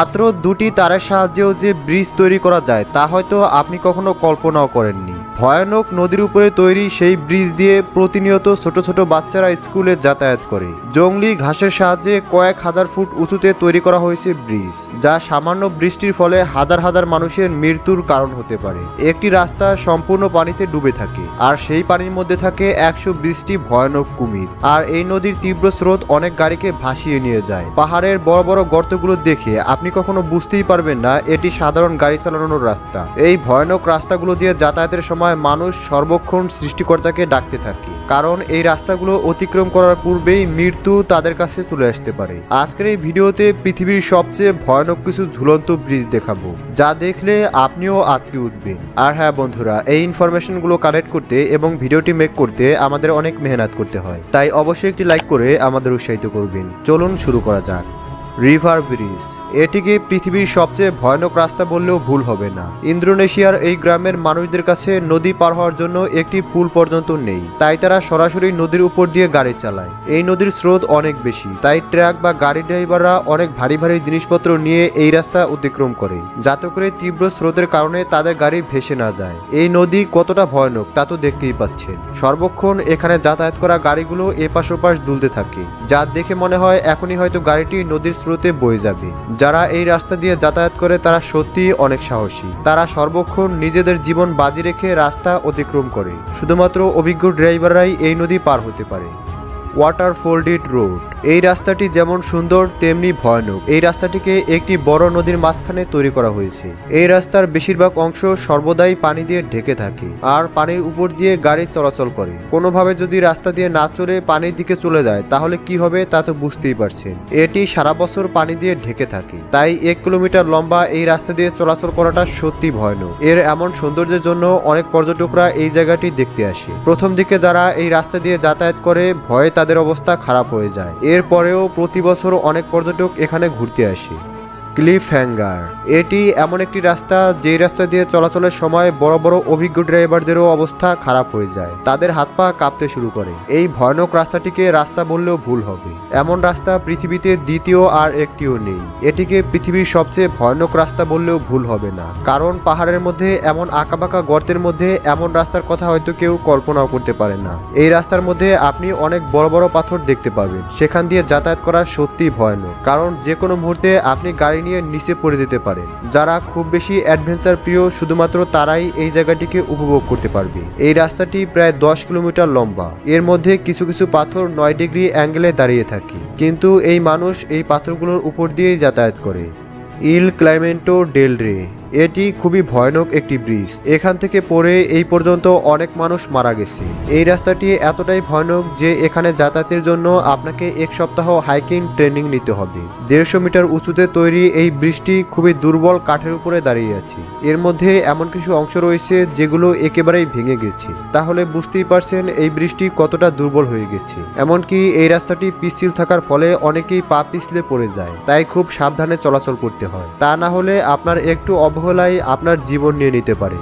মাত্র দুটি তারের সাহায্যেও যে ব্রিজ তৈরি করা যায়, তা হয়তো আপনি কখনো কল্পনাও করেননি। ভয়ানক নদীর উপরে তৈরি সেই ব্রিজ দিয়ে প্রতিনিয়ত ছোট ছোট বাচ্চারা স্কুলে যাতায়াত করে। জঙ্গলি ঘাসের সাহায্যে কয়েক হাজার ফুট উঁচুতে তৈরি করা হয়েছে ব্রিজ, যা সামান্য বৃষ্টির ফলে হাজার হাজার মানুষের মৃত্যুর কারণ হতে পারে। একটি রাস্তা সম্পূর্ণ পানিতে ডুবে থাকে, আর সেই পানির মধ্যে থাকে একশো বৃষ্টি ভয়ানক কুমির। আর এই নদীর তীব্র স্রোত অনেক গাড়িকে ভাসিয়ে নিয়ে যায়। পাহাড়ের বড় বড় গর্তগুলো দেখে আপনি কখনো বুঝতেই পারবেন না, এটি সাধারণ গাড়ি চালানোর রাস্তা। এই ভয়ানক রাস্তাগুলো দিয়ে যাতায়াতের সময় মানুষ সর্বক্ষণ সৃষ্টিকর্তাকে ডাকতে থাকে। কারণ এই রাস্তাগুলো অতিক্রম করার পূর্বেই মৃত্যু তাদের কাছে চলে আসতে পারে। আজকের এই ভিডিওতে পৃথিবীর সবচেয়ে ভয়ানক কিছু ঝুলন্ত ব্রিজ দেখাবো, যা দেখলে আপনিও আটকে উঠবেন। আর হ্যাঁ বন্ধুরা, এই ইনফরমেশনগুলো কালেক্ট করতে এবং ভিডিওটি মেক করতে আমাদের অনেক মেহনত করতে হয়। তাই অবশ্যই একটি লাইক করে আমাদের উৎসাহিত করবেন। চলুন শুরু করা যাক। River bridge. এটিকে পৃথিবীর সবচেয়ে ভয়ানক রাস্তা বললেও ভুল হবে না। ইন্দোনেশিয়ার এই গ্রামের মানুষদের কাছে নদী পার হওয়ার জন্য একটি পুল পর্যন্ত নেই। তাই তারা সরাসরি নদীর উপর দিয়ে গাড়ি চালায়। এই নদীর স্রোত অনেক বেশি। তাই ট্রাক বা গাড়ি ড্রাইভাররা অনেক ভারী ভারী জিনিসপত্র নিয়ে এই রাস্তা অতিক্রম করে, যাতে করে তীব্র স্রোতের কারণে তাদের গাড়ি ভেসে না যায়। এই নদী কতটা ভয়ানক তা তো দেখতেই পাচ্ছেন। সর্বক্ষণ এখানে যাতায়াত করা গাড়িগুলো এপাশ ওপাশ দুলতে থাকে, যা দেখে মনে হয় এখনই হয়তো গাড়িটি নদীর স্রোতে বয়ে যাবে। যারা এই রাস্তা দিয়ে যাতায়াত করে, তারা সত্যি অনেক সাহসী। তারা সর্বক্ষণ নিজেদের জীবন বাজি রেখে রাস্তা অতিক্রম করে। শুধুমাত্র অভিজ্ঞ ড্রাইভাররাই এই নদী পার হতে পারে। Water folded road. এই রাস্তাটি যেমন সুন্দর, তেমনি ভয়ানক। এই রাস্তাটিকে একটি বড় নদীর মাঝখানে তৈরি করা হয়েছে। এই রাস্তার বেশিরভাগ অংশ সর্বদাই পানি দিয়ে ঢেকে থাকে আর পানির উপর দিয়ে গাড়ি চলাচল করে। কোনোভাবে যদি রাস্তা দিয়ে না চলে পানির দিকে চলে যায়, তাহলে কি হবে তা তো বুঝতেই পারছেন। এটি সারা বছর পানি দিয়ে ঢেকে থাকে। তাই এক কিলোমিটার লম্বা এই রাস্তা দিয়ে চলাচল করাটা সত্যি ভয়ানক। এর এমন সৌন্দর্যের জন্য অনেক পর্যটকরা এই জায়গাটি দেখতে আসে। প্রথম দিকে যারা এই রাস্তা দিয়ে যাতায়াত করে, ভয়ে তাদের অবস্থা খারাপ হয়ে যায়। এরপরেও প্রতি বছর অনেক পর্যটক এখানে ঘুরতে আসে। ক্লিফ হ্যাঙ্গার এটি এমন একটি রাস্তা, যেই রাস্তা দিয়ে চলাচলের সময় বড় বড় অভিজ্ঞ ড্রাইভারদেরও অবস্থা খারাপ হয়ে যায়। তাদের হাত পা কাঁপতে শুরু করে। এই ভয়ানক রাস্তাটিকে রাস্তা বললেও ভুল হবে। এমন রাস্তা পৃথিবীতে দ্বিতীয় আর একটিও নেই। এটিকে পৃথিবীর সবচেয়ে ভয়ানক রাস্তা বললেও ভুল হবে না। কারণ পাহাড়ের মধ্যে, এমন আঁকাবাঁকা গর্তের মধ্যে, এমন রাস্তার কথা হয়তো কেউ কল্পনাও করতে পারে না। এই রাস্তার মধ্যে আপনি অনেক বড় বড় পাথর দেখতে পাবেন। সেখান দিয়ে যাতায়াত করা সত্যি ভয়ানক। কারণ যে কোনো মুহূর্তে আপনি গাড়ি নিয়ে নিচে পড়ে যেতে পারে। যারা খুব বেশি অ্যাডভেঞ্চার প্রিয়, শুধুমাত্র তারাই এই জায়গাটিকে উপভোগ করতে পারবে। এই রাস্তাটি প্রায় দশ কিলোমিটার লম্বা। এর মধ্যে কিছু কিছু পাথর নয় ডিগ্রি অ্যাঙ্গেলে দাঁড়িয়ে থাকে। কিন্তু এই মানুষ এই পাথরগুলোর উপর দিয়েই যাতায়াত করে। ইল ক্লাইমেন্টো ডেল রে। এটি খুবই ভয়ানক একটি ব্রিজ। এখান থেকে পড়ে এই পর্যন্ত অনেক মানুষ মারা গেছে। এই রাস্তাটি এতটাই ভয়ানক যে এখানে যাতায়াতের জন্য আপনাকে এক সপ্তাহ হাইকিং ট্রেনিং নিতে হবে। দেড়শো মিটার উঁচুতে তৈরি এই ব্রিজটি খুবই দুর্বল কাঠের উপরে দাঁড়িয়ে আছে। এর মধ্যে এমন কিছু অংশ রয়েছে যেগুলো একেবারেই ভেঙে গেছে। তাহলে বুঝতেই পারছেন এই ব্রিজটি কতটা দুর্বল হয়ে গেছে। এমনকি এই রাস্তাটি পিচ্ছিল থাকার ফলে অনেকেই পা পিছলে পড়ে যায়। তাই খুব সাবধানে চলাচল করতে হয়। তা না হলে আপনার একটু অবহেলায় আপনার জীবন নিয়ে নিতে পারে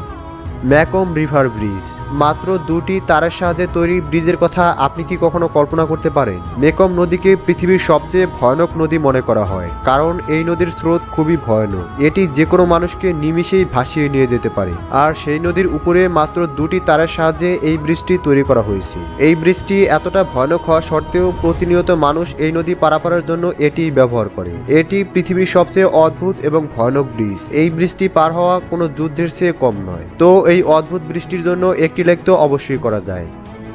ম্যাকম রিভার ব্রিজ। মাত্র দুটি তারের সাহায্যে তৈরি ব্রিজের কথা আপনি কি কখনো কল্পনা করতে পারেন? মেকম নদীকে পৃথিবীর সবচেয়ে ভয়ানক নদী মনে করা হয়, কারণ এই নদীর স্রোত খুবই ভয়ানক। এটি যে কোনো মানুষকে নিমিষেই ভাসিয়ে নিয়ে যেতে পারে। আর সেই নদীর উপরে মাত্র দুটি তারের সাহায্যে এই ব্রিজটি তৈরি করা হয়েছে। এই ব্রিজটি এতটা ভয়ানক হওয়া সত্ত্বেও প্রতিনিয়ত মানুষ এই নদী পারাপারের জন্য এটি ব্যবহার করে। এটি পৃথিবীর সবচেয়ে অদ্ভুত এবং ভয়ানক ব্রিজ। এই ব্রিজটি পার হওয়া কোনো যুদ্ধের চেয়ে কম নয়। তো এই অদ্ভুত বৃষ্টির জন্য একটি লেখ তো অবশ্যই করা যায়।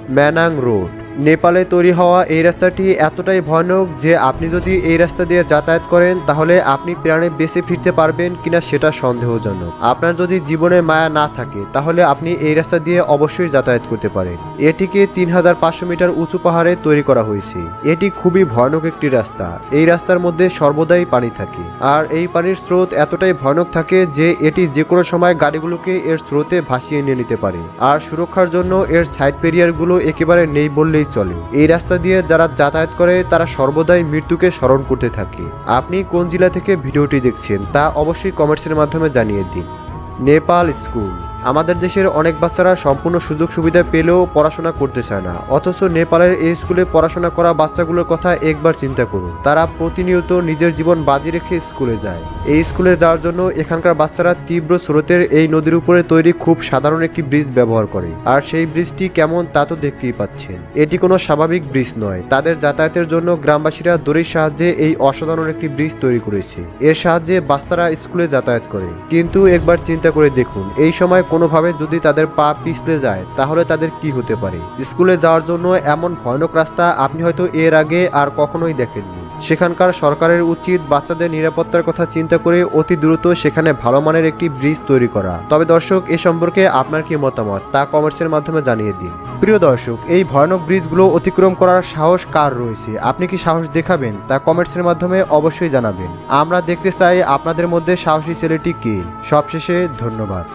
ম্যানাং রোড। নেপালে তৈরি হওয়া এই রাস্তাটি এতটাই ভয়ানক যে আপনি যদি এই রাস্তা দিয়ে যাতায়াত করেন, তাহলে আপনি প্রাণে বেঁচে ফিরতে পারবেন কিনা সেটা সন্দেহজনক। আপনার যদি জীবনে মায়া না থাকে, তাহলে আপনি এই রাস্তা দিয়ে অবশ্যই যাতায়াত করতে পারেন। এটিকে তিন হাজার পাঁচশো মিটার উঁচু পাহাড়ে তৈরি করা হয়েছে। এটি খুবই ভয়ানক একটি রাস্তা। এই রাস্তার মধ্যে সর্বদাই পানি থাকে। আর এই পানির স্রোত এতটাই ভয়ানক থাকে যে এটি যে কোনো সময় গাড়িগুলোকে এর স্রোতে ভাসিয়ে নিয়ে নিতে পারে। আর সুরক্ষার জন্য এর সাইড পেরিয়ারগুলো একেবারে নেই বললেই চলে। এই রাস্তা দিয়ে যারা যাতায়াত করে, তারা সর্বদাই মৃত্যুকে স্মরণ করতে থাকে। আপনি কোন জেলা থেকে ভিডিওটি দেখছেন, তা অবশ্যই কমেন্টসের মাধ্যমে জানিয়ে দিন। নেপাল স্কুল। আমাদের দেশের অনেক বাচ্চারা সম্পূর্ণ সুযোগ সুবিধা পেলেও পড়াশোনা করতে চায় না। অথচ নেপালের এই স্কুলে পড়াশোনা করা বাচ্চাগুলোর কথা একবার চিন্তা করুন। তারা প্রতিনিয়ত নিজের জীবন বাজি রেখে স্কুলে যায়। এই স্কুলে যাওয়ার জন্য এখানকার বাচ্চারা তীব্র স্রোতের এই নদীর উপরে তৈরি খুব সাধারণ একটি ব্রিজ ব্যবহার করে। আর সেই ব্রিজটি কেমন তা তো দেখতেই পাচ্ছেন। এটি কোনো স্বাভাবিক ব্রিজ নয়। তাদের যাতায়াতের জন্য গ্রামবাসীরা দড়ির সাহায্যে এই অসাধারণ একটি ব্রিজ তৈরি করেছে। এর সাহায্যে বাচ্চারা স্কুলে যাতায়াত করে। কিন্তু একবার চিন্তা করে দেখুন, এই সময় কোনোভাবে যদি তাদের পা পিছলে যায়, তাহলে তাদের কি হতে পারে? স্কুলে যাওয়ার জন্য এমন ভয়ানক রাস্তা আপনি হয়তো এর আগে আর কখনোই দেখেননি। সেখানকার সরকারের উচিত বাচ্চাদের নিরাপত্তার কথা চিন্তা করে অতি দ্রুত সেখানে ভালো মানের একটি ব্রিজ তৈরি করা। তবে দর্শক, এ সম্পর্কে আপনার কি মতামত? তা কমেন্টসের মাধ্যমে জানিয়ে দিন। প্রিয় দর্শক, এই ভয়ানক ব্রিজগুলো অতিক্রম করার সাহস কার রয়েছে? আপনি কি সাহস দেখাবেন? তা কমেন্টসের মাধ্যমে অবশ্যই জানাবেন। আমরা দেখতে চাই আপনাদের মধ্যে সাহসী ছেলেটি কে। সবশেষে ধন্যবাদ।